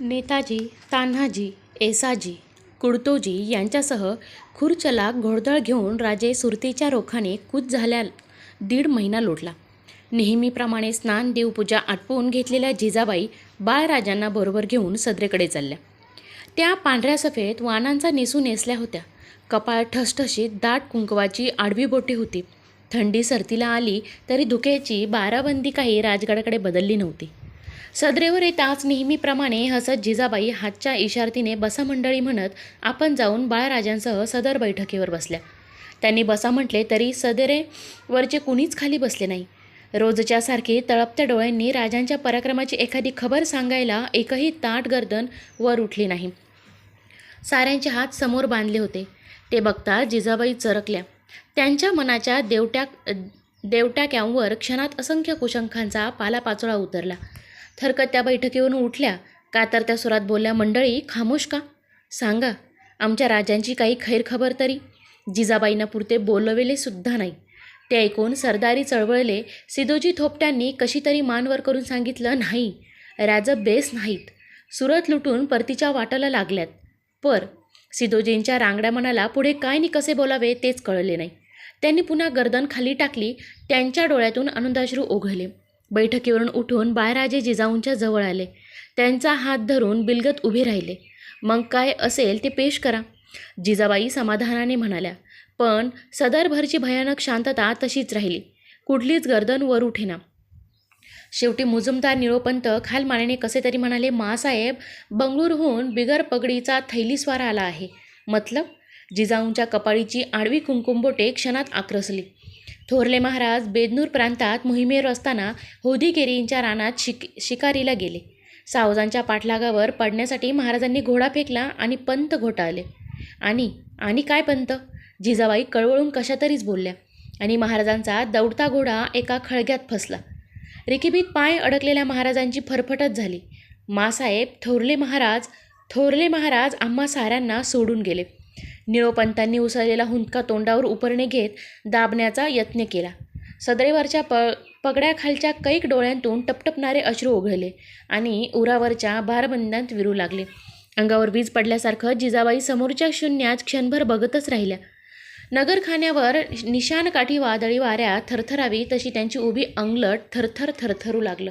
नेताजी तान्हाजी एसाजी कुडतोजी यांच्यासह खुर्चला घोडदळ घेऊन राजे सुरतीच्या रोखाने कूच झाल्या दीड महिना लोटला. नेहमीप्रमाणे स्नान देवपूजा आटपून घेतलेल्या जिजाबाई बाळराजांना बरोबर घेऊन सदरेकडे चालल्या. त्या पांढऱ्या सफेद वानांचा नेसू नेसल्या होत्या. कपाळ ठसठशीत दाट कुंकवाची आडवी बोटी होती. थंडी सरतीला आली तरी धुक्याची बाराबंदी काही राजगडाकडे बदलली नव्हती. सदरेवर येताच नेहमीप्रमाणे हसत जिजाबाई हातच्या इशारतीने बसा मंडळी म्हणत आपण जाऊन बाळराजांसह सदर बैठकीवर बसल्या त्यांनी बसा म्हटले तरी सदरेवरचे कुणीच खाली बसले नाही. रोजच्यासारखी तळपत्या डोळ्यांनी राजांच्या पराक्रमाची एखादी खबर सांगायला एकही ताट गर्दन वर उठली नाही. साऱ्यांचे हात समोर बांधले होते. ते बघता जिजाबाई चरकल्या. त्यांच्या मनाच्या देवट्या देवट्याक्यांवर क्षणात असंख्य कुशंखांचा पालापाचोळा उतरला. थरकत त्या बैठकीवरून उठल्या. का तर त्या सुरात बोलल्या मंडळी खामोश का? सांगा आमच्या राजांची काही खैरखबर तरी. जिजाबाईंना पुरते बोलवेले सुद्धा नाही. ते ऐकून सरदारी चळवळले सिदोजी थोपट्यांनी कशी तरी मानवर करून सांगितलं नाही राज बेस नाहीत. सुरत लुटून परतीच्या वाटाला लागल्यात. पर सिदोजींच्या रांगड्या मनाला पुढे काय नि कसे बोलावे तेच कळले नाही. त्यांनी पुन्हा गर्दन खाली टाकली त्यांच्या डोळ्यातून आनंदाश्रू ओघळले. बैठकीवरून उठून बाळराजे जिजाऊंच्या जवळ आले. त्यांचा हात धरून बिलगत उभे राहिले. मग काय असेल ते पेश करा. जिजाबाई समाधानाने म्हणाल्या पण सदरभरची भयानक शांतता तशीच राहिली. कुठलीच गर्दन वर उठेना. शेवटी मुजुमदार निळोपंत खालमानेने कसे तरी म्हणाले मासाहेब बंगळुरूहून बिगर पगडीचा थैलीस्वार आला आहे. मतलब? जिजाऊंच्या कपाळीची आडवी कुंकुंबोटे क्षणात आक्रसली. थोरले महाराज बेदनूर प्रांतात मोहिमेवर असताना होदीकेरींच्या रानात शिक शिकारीला गेले. सावजांच्या पाठलागावर पडण्यासाठी महाराजांनी घोडा फेकला आणि पंत घोटाळले. आणि आणि काय पंत? जिजाबाई कळवळून कशातरीच बोलल्या आणि महाराजांचा दौडता घोडा एका खळग्यात फसला. रिकिबीत पाय अडकलेल्या महाराजांची फरफटच झाली. मासाहेब थोरले महाराज थोरले महाराज आम्हा साऱ्यांना सोडून गेले. निळोपंतांनी उसळलेला हुंदका तोंडावर उपरणे घेत दाबण्याचा यत्न केला. सदरेवरच्या प पगड्याखालच्या कैक डोळ्यांतून टपटपणारे अश्रू ओघळले आणि उरावरच्या भारबंदांत विरू लागले. अंगावर वीज पडल्यासारखं जिजाबाई समोरच्या शून्यात क्षणभर बघतच राहिल्या. नगरखान्यावर निशाणकाठी वादळी वाऱ्या थरथरावी तशी त्यांची उभी अंगलट थरथर थरथरू लागलं.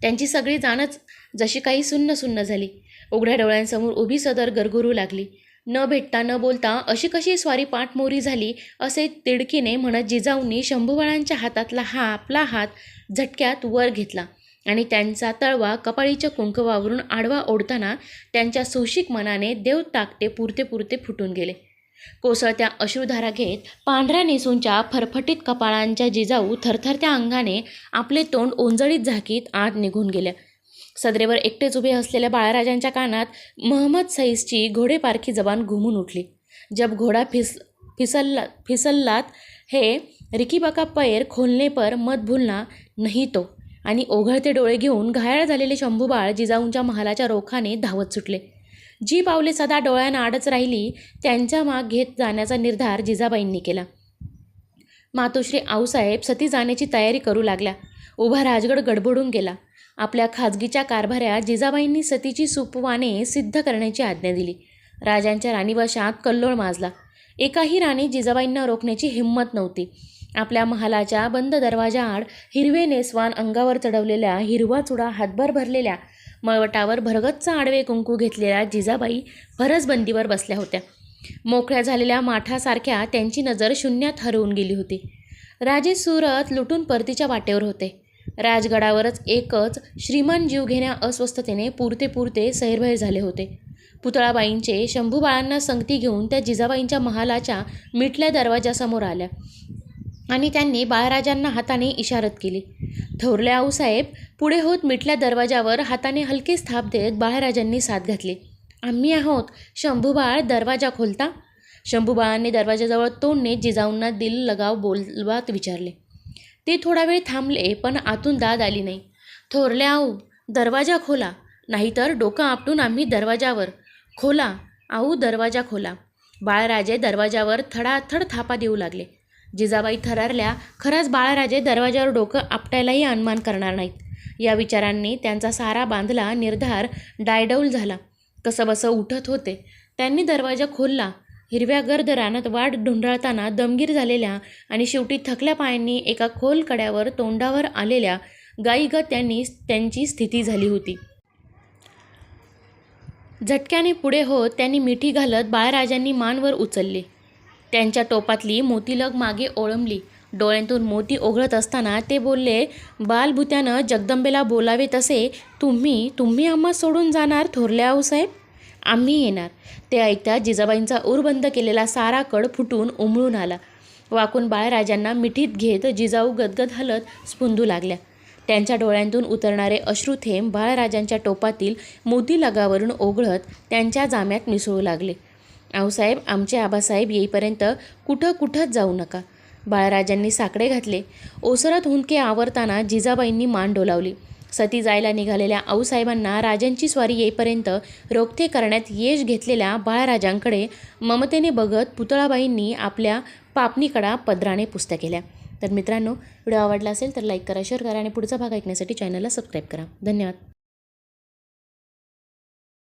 त्यांची सगळी जाणच जशी काही सुन्न सुन्न झाली. उघड्या डोळ्यांसमोर उभी सदर गरगुरू लागली. न भेटता न बोलता अशी कशी स्वारी पाठमोरी झाली असे तिडकीने म्हणत जिजाऊंनी शंभूबाळांच्या हातातला हा आपला हात झटक्यात वर घेतला आणि त्यांचा तळवा कपाळीच्या कुंकवावरून आडवा ओढताना त्यांच्या सुशिक मनाने देव टाकटे पुरते पुरते फुटून गेले. कोसळत्या अश्रुधारा घेत पांढऱ्या नेसूंच्या फरफटीत कपाळांच्या जिजाऊ थरथरत्या अंगाने आपले तोंड ओंजळीत झाकीत आत निघून गेल्या. सदरेवर एकटेच उभे असलेल्या बाळाराजांच्या कानात महम्मद सईसची घोडेपारखी जबान घुमून उठली. जब घोडा फिस फिसल्ला फिसल्लात हे रिकीबाका पैर खोलणे पर मत भूलना नाही तो. आणि ओघळते डोळे घेऊन घायाळ झालेले शंभूबाळ जिजाऊंच्या महालाच्या रोखाने धावत सुटले. जी पावले सदा डोळ्यांना आडच राहिली त्यांच्या माग घेत जाण्याचा निर्धार जिजाबाईंनी केला. मातोश्री आऊसाहेब सती जाण्याची तयारी करू लागल्या. उभा राजगड गडबडून गेला. आपल्या खाजगीच्या कारभाऱ्या जिजाबाईंनी सतीची सुपवाने सिद्ध करण्याची आज्ञा दिली. राजांच्या राणीवशात कल्लोळ माजला. एकाही राणी जिजाबाईंना रोखण्याची हिंमत नव्हती. आपल्या महालाच्या बंद दरवाजाआड हिरवे नेसवान अंगावर चढवलेल्या हिरवा चुडा हातभर भरलेल्या मळवटावर भरगच्च आडवे कुंकू घेतलेल्या जिजाबाई फरसबंदीवर बसल्या होत्या. मोकळ्या झालेल्या माठासारख्या त्यांची नजर शून्यात हरवून गेली होती. राजे सुरत लुटून परतीच्या वाटेवर होते. राजगडावरच एकच श्रीमान जीव घेण्या अस्वस्थतेने पुरते पुरते सैरभैर झाले होते. पुतळाबाईंचे शंभूबाळांना संगती घेऊन त्या जिजाबाईंच्या महालाच्या मिटल्या दरवाजासमोर आल्या आणि त्यांनी बाळराजांना हाताने इशारत केली. थोरल्या आऊसाहेब पुढे होत मिटल्या दरवाजावर हाताने हलके स्थाप देत बाळराजांनी साथ घातली. आम्ही आहोत शंभूबाळ दरवाजा खोलता? शंभूबाळांनी दरवाजाजवळ तोंडने जिजाऊंना दिल लगाव बोलवात विचारले. ते थोडा वेळ थांबले पण आतून दाद आली नाही. थोरले आऊ दरवाजा खोला नाहीतर डोकं आपटून आम्ही दरवाजावर. खोला आऊ दरवाजा खोला. बाळराजे दरवाजावर थडाथड थापा देऊ लागले. जिजाबाई थरारल्या खरंच बाळराजे दरवाजावर डोकं आपटायलाही अनुमान करणार नाहीत. या विचारांनी त्यांचा सारा बांधला निर्धार डायडौल झाला. कसंबसं उठत होते. त्यांनी दरवाजा खोलला हिरव्या गर्द रानात वाट ढुंढाळताना दमगीर झालेल्या आणि शेवटी थकल्या पायांनी एका खोल कड्यावर तोंडावर आलेल्या गाईगत त्यांनी त्यांची स्थिती झाली होती. झटक्याने पुढे होत त्यांनी मिठी घालत बाळराजांनी मानवर उचलले. त्यांच्या टोपातली मोतीलग मागे ओळंबली. डोळ्यांतून मोती ओघळत असताना ते बोलले बालभूत्यानं जगदंबेला बोलावे तसे तुम्ही तुम्ही आम्हा सोडून जाणार थोरल्या आऊसाहेब? आम्ही येणार. ते ऐकता जिजाबाईंचा उरबंद केलेला सारा कड फुटून उमळून आला. वाकून बाळराजांना मिठीत घेत जिजाऊ गदगद हलत स्पुंदू लागल्या. त्यांच्या डोळ्यांतून उतरणारे अश्रुथेंब बाळराजांच्या टोपातील मोती लगावरून ओघळत त्यांच्या जाम्यात मिसळू लागले. आऊसाहेब आमचे आबासाहेब येईपर्यंत कुठं कुठंच जाऊ नका. बाळराजांनी साकडे घातले. ओसरत हुंदके आवरताना जिजाबाईंनी मान डोलावली. सती जायला निघालेल्या आऊसाहेबांना राजांची स्वारी येईपर्यंत रोखते करण्यात यश घेतलेल्या बाळराजांकडे ममतेने बघत पुतळाबाईंनी आपल्या पापणीकडा पदराने पुस्त्या केल्या. तर मित्रांनो व्हिडिओ आवडला असेल तर लाईक करा शेअर करा आणि पुढचा भाग ऐकण्यासाठी चॅनलला सबस्क्राईब करा. धन्यवाद.